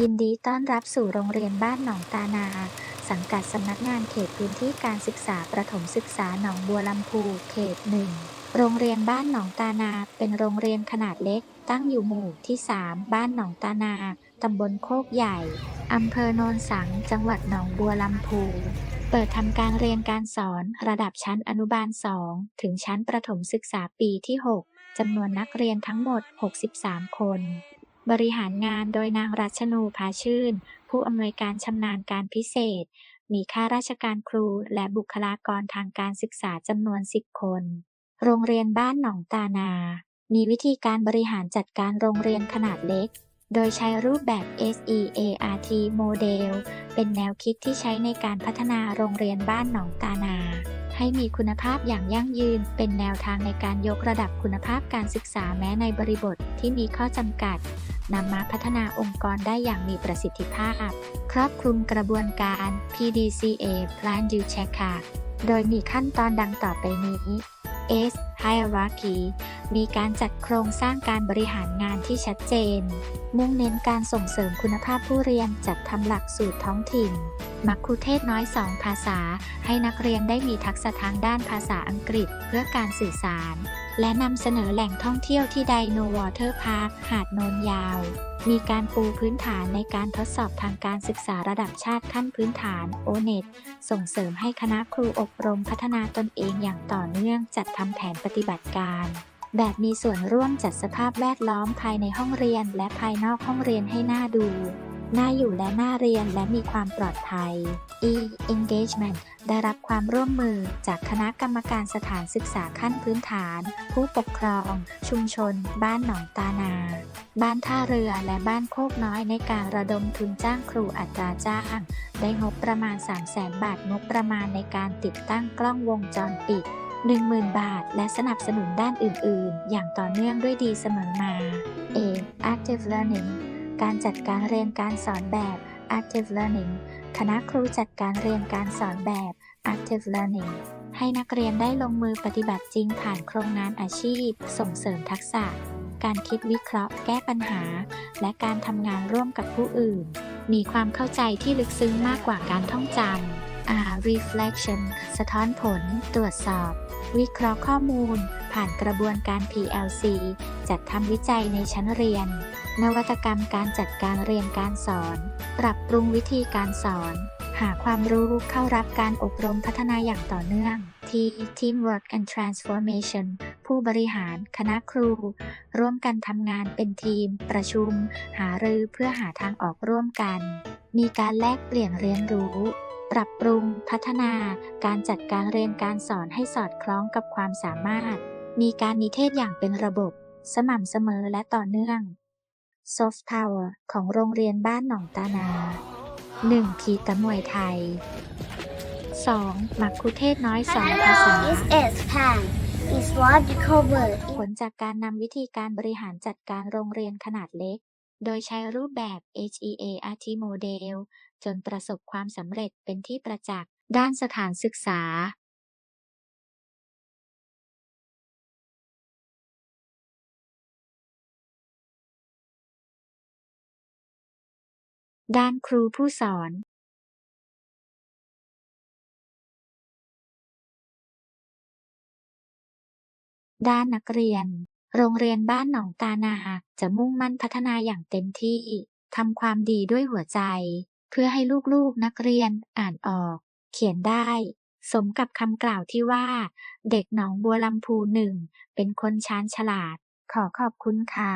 ยินดีต้อนรับสู่โรงเรียนบ้านหนองตานา สังกัดสำนักงานเขตพื้นที่การศึกษาประถมศึกษาหนองบัวลำพูเขตหนึ่งโรงเรียนบ้านหนองตานา เป็นโรงเรียนขนาดเล็ก ตั้งอยู่หมู่ที่ 3 บ้านหนองตานา ตำบลโคกใหญ่ อำเภอโนนสัง จังหวัดหนองบัวลำพู เปิดทำการเรียนการสอนระดับชั้นอนุบาล 2 ถึงชั้นประถมศึกษาปีที่ 6จำนวนนักเรียนทั้งหมด 63 คน บริหารงานโดยนางรัชนูพาชื่น ผู้อำนวยการชำนาญการพิเศษ มีข้าราชการครูและบุคลากรทางการศึกษาจำนวน10คน โรงเรียนบ้านหนองตานา มีวิธีการบริหารจัดการโรงเรียนขนาดเล็ก โดยใช้รูปแบบ SEART โมเดล เป็นแนวคิดที่ใช้ในการพัฒนาโรงเรียนบ้านหนองตานาให้มีคุณภาพอย่างยั่งยืน เป็นแนวทางในการยกระดับคุณภาพการศึกษาแม้ในบริบทที่มีข้อจำกัด นำมาพัฒนาองค์กรได้อย่างมีประสิทธิภาพ ครอบคลุมกระบวนการ PDCA Plan Do Check ค่ะ โดยมีขั้นตอนดังต่อไปนี้ S Hierarchy มีการจัดโครงสร้างการบริหารงานที่ชัดเจน มุ่งเน้นการส่งเสริมคุณภาพผู้เรียนจัดทำหลักสูตรท้องถิ่น มักคุเทศน้อยสองภาษา ให้นักเรียนได้มีทักษะทางด้านภาษาอังกฤษเพื่อการสื่อสาร และนำเสนอแหล่งท่องเที่ยวที่ไดโนวอเตอร์พาร์คหาดโนนยาว มีการปูพื้นฐานในการทดสอบทางการศึกษาระดับชาติขั้นพื้นฐาน o n e t ส่งเสริมให้คณะครูอบรมพัฒนาตนเองอย่างต่อเนื่องจัดทำแผนปฏิบัติการแบบมีส่วนร่วมจัดสภาพแวดล้อมภายในห้องเรียนและภายนอกห้องเรียนให้น่าดู น่าอยู่และน่าเรียนและมีความปลอดภัย E engagement ได้รับความร่วมมือจากคณะกรรมการสถานศึกษาขั้นพื้นฐาน ผู้ปกครอง ชุมชน บ้านหนองตานา บ้านท่าเรือและบ้านโคกน้อยในการระดมทุนจ้างครูอัตราจ้าง ได้งบประมาณ 3 0 0แสนบาทงบประมาณในการติดตั้งกล้องวงจรปิด10,000 บาท และสนับสนุนด้านอื่น ๆ อย่างต่อเนื่องด้วยดีเสมอมา A active learning การจัดการเรียนการสอนแบบ active learning คณะครูจัดการเรียนการสอนแบบ active learning ให้นักเรียนได้ลงมือปฏิบัติจริงผ่านโครงงานอาชีพ ส่งเสริมทักษะ การคิดวิเคราะห์ แก้ปัญหา และการทำงานร่วมกับผู้อื่น มีความเข้าใจที่ลึกซึ้งมากกว่าการท่องจำ R reflection สะท้อนผล ตรวจสอบ วิเคราะห์ข้อมูล ผ่านกระบวนการ PLC จัดทำวิจัยในชั้นเรียน นวัตกรรมการจัดการเรียนการสอน ปรับปรุงวิธีการสอน หาความรู้เข้ารับการอบรมพัฒนาอย่างต่อเนื่อง T Teamwork and Transformation ผู้บริหาร คณะครู ร่วมกันทำงานเป็นทีม ประชุม หารือเพื่อหาทางออกร่วมกัน มีการแลกเปลี่ยนเรียนรู้ ปรับปรุง พัฒนา การจัดการเรียนการสอนให้สอดคล้องกับความสามารถ มีการนิเทศอย่างเป็นระบบ สม่ำเสมอและต่อเนื่อง Soft Power ของโรงเรียนบ้านหนองตานา 1. ขีตะมวยไทย 2. มักคุเทศน้อยสองภาษา Hello, this is Pan. It's what you cover. ผลจากการนำวิธีการบริหารจัดการโรงเรียนขนาดเล็ก โดยใช้รูปแบบ HEART โมเดลจนประสบความสำเร็จเป็นที่ประจักษ์ด้านสถานศึกษา ด้านครูผู้สอนด้านนักเรียน โรงเรียนบ้านหนองตานาจะมุ่งมั่นพัฒนาอย่างเต็มที่ ทำความดีด้วยหัวใจ เพื่อให้ลูกๆนักเรียนอ่านออก เขียนได้ สมกับคำกล่าวที่ว่า เด็กหนองบัวลำพูหนึ่ง เป็นคนชาญฉลาด ขอขอบคุณค่ะ